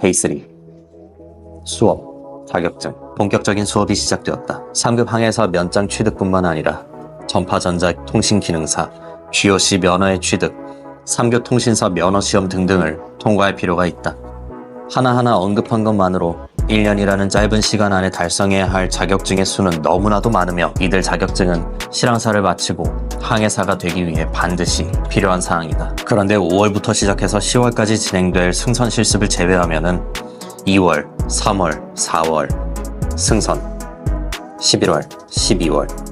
Day3 수업, 자격증, 본격적인 수업이 시작되었다. 3급 항해사 면장 취득뿐만 아니라 전파전자 통신기능사, GOC 면허의 취득, 3교 통신사 면허 시험 등등을 통과할 필요가 있다. 하나하나 언급한 것만으로 1년이라는 짧은 시간 안에 달성해야 할 자격증의 수는 너무나도 많으며 이들 자격증은 실항사를 마치고 항해사가 되기 위해 반드시 필요한 사항이다. 그런데 5월부터 시작해서 10월까지 진행될 승선 실습을 제외하면은 2월, 3월, 4월 승선, 11월, 12월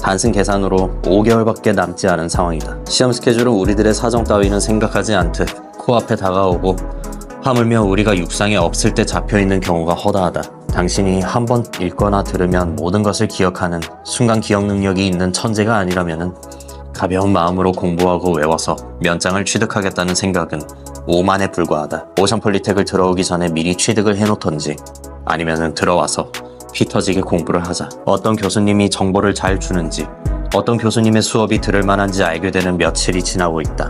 단순 계산으로 5개월밖에 남지 않은 상황이다. 시험 스케줄은 우리들의 사정 따위는 생각하지 않듯 코앞에 다가오고 하물며 우리가 육상에 없을 때 잡혀있는 경우가 허다하다. 당신이 한 번 읽거나 들으면 모든 것을 기억하는 순간 기억 능력이 있는 천재가 아니라면 가벼운 마음으로 공부하고 외워서 면장을 취득하겠다는 생각은 오만에 불과하다. 오션 폴리텍을 들어오기 전에 미리 취득을 해놓던지 아니면 들어와서 피 터지게 공부를 하자. 어떤 교수님이 정보를 잘 주는지 어떤 교수님의 수업이 들을 만한지 알게 되는 며칠이 지나고 있다.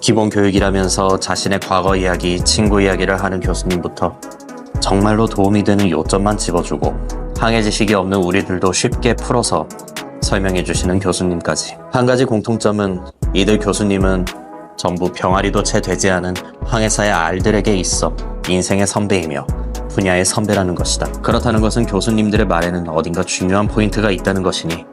기본 교육이라면서 자신의 과거 이야기, 친구 이야기를 하는 교수님부터 정말로 도움이 되는 요점만 집어주고 항해 지식이 없는 우리들도 쉽게 풀어서 설명해 주시는 교수님까지. 한 가지 공통점은 이들 교수님은 전부 병아리도 채 되지 않은 항해사의 알들에게 있어 인생의 선배이며 분야의 선배라는 것이다. 그렇다는 것은 교수님들의 말에는 어딘가 중요한 포인트가 있다는 것이니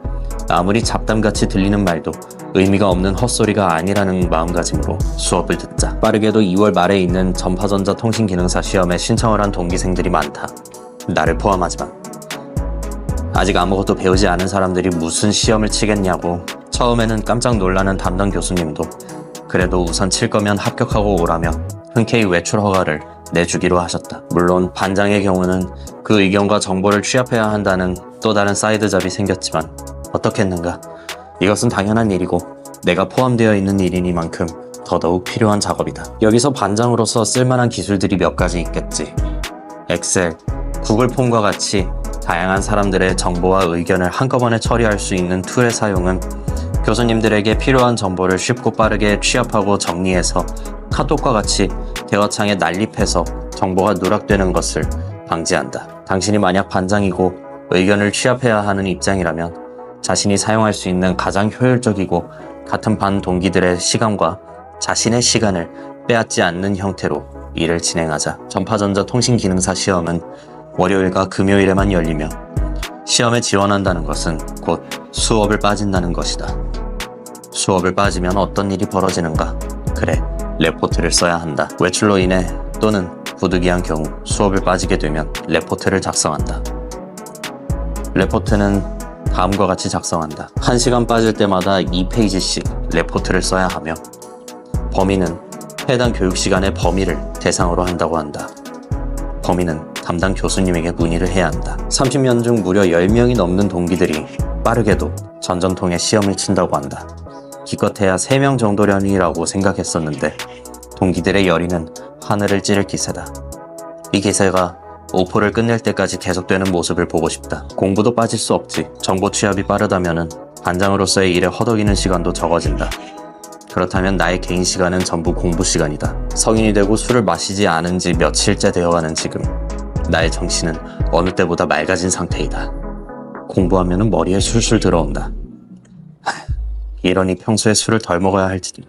아무리 잡담같이 들리는 말도 의미가 없는 헛소리가 아니라는 마음가짐으로 수업을 듣자. 빠르게도 2월 말에 있는 전파전자 통신기능사 시험에 신청을 한 동기생들이 많다. 나를 포함하지만. 아직 아무것도 배우지 않은 사람들이 무슨 시험을 치겠냐고 처음에는 깜짝 놀라는 담당 교수님도 그래도 우선 칠 거면 합격하고 오라며 흔쾌히 외출 허가를 내주기로 하셨다. 물론 반장의 경우는 그 의견과 정보를 취합해야 한다는 또 다른 사이드 잡이 생겼지만 어떻겠는가. 이것은 당연한 일이고 내가 포함되어 있는 일이니만큼 더더욱 필요한 작업이다. 여기서 반장으로서 쓸만한 기술들이 몇 가지 있겠지. 엑셀, 구글 폼과 같이 다양한 사람들의 정보와 의견을 한꺼번에 처리할 수 있는 툴의 사용은 교수님들에게 필요한 정보를 쉽고 빠르게 취합하고 정리해서 카톡과 같이 대화창에 난립해서 정보가 누락되는 것을 방지한다. 당신이 만약 반장이고 의견을 취합해야 하는 입장이라면 자신이 사용할 수 있는 가장 효율적이고 같은 반 동기들의 시간과 자신의 시간을 빼앗지 않는 형태로 일을 진행하자. 전파전자 통신기능사 시험은 월요일과 금요일에만 열리며 시험에 지원한다는 것은 곧 수업을 빠진다는 것이다. 수업을 빠지면 어떤 일이 벌어지는가? 그래, 레포트를 써야 한다. 외출로 인해 또는 부득이한 경우 수업을 빠지게 되면 레포트를 작성한다. 레포트는 다음과 같이 작성한다. 1시간 빠질 때마다 2페이지씩 레포트를 써야 하며 범위는 해당 교육 시간의 범위를 대상으로 한다고 한다. 범위는 담당 교수님에게 문의를 해야 한다. 30년 중 무려 10명이 넘는 동기들이 빠르게도 전전통의 시험을 친다고 한다. 기껏해야 3명 정도려니라고 생각했었는데 동기들의 열의는 하늘을 찌를 기세다. 이 기세가 오포를 끝낼 때까지 계속되는 모습을 보고 싶다. 공부도 빠질 수 없지. 정보 취합이 빠르다면은 반장으로서의 일에 허덕이는 시간도 적어진다. 그렇다면 나의 개인 시간은 전부 공부 시간이다. 성인이 되고 술을 마시지 않은 지 며칠째 되어가는 지금 나의 정신은 어느 때보다 맑아진 상태이다. 공부하면 머리에 술술 들어온다. 하, 이러니 평소에 술을 덜 먹어야 할지도.